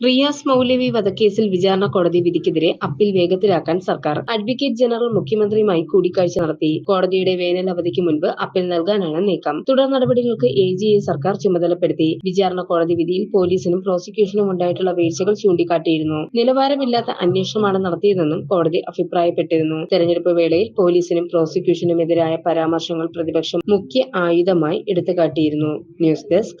റിയാസ് മൗലവി വധക്കേസിൽ വിചാരണ കോടതി വിധിക്കെതിരെ അപ്പീൽ വേഗത്തിലാക്കാൻ സർക്കാർ. അഡ്വക്കേറ്റ് ജനറൽ മുഖ്യമന്ത്രിയുമായി കൂടിക്കാഴ്ച നടത്തി കോടതിയുടെ വേനൽ അവധിക്ക് മുൻപ് അപ്പീൽ നൽകാനാണ് നീക്കം. തുടർ നടപടികൾക്ക് എ ജിയെ സർക്കാർ ചുമതലപ്പെടുത്തി വിചാരണ കോടതി വിധിയിൽ പോലീസിനും പ്രോസിക്യൂഷനും ഉണ്ടായിട്ടുള്ള വീഴ്ചകൾ ചൂണ്ടിക്കാട്ടിയിരുന്നു. നിലവാരമില്ലാത്ത അന്വേഷണമാണ് നടത്തിയതെന്നും കോടതി അഭിപ്രായപ്പെട്ടിരുന്നു. തെരഞ്ഞെടുപ്പ് വേളയിൽ പോലീസിനും പ്രോസിക്യൂഷനും പ്രോസിക്യൂഷനുമെതിരായ പരാമർശങ്ങൾ പ്രതിപക്ഷം മുഖ്യ ആയുധമായി എടുത്തുകാട്ടിയിരുന്നു. ന്യൂസ് ഡെസ്ക്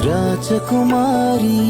రాజకుమారి.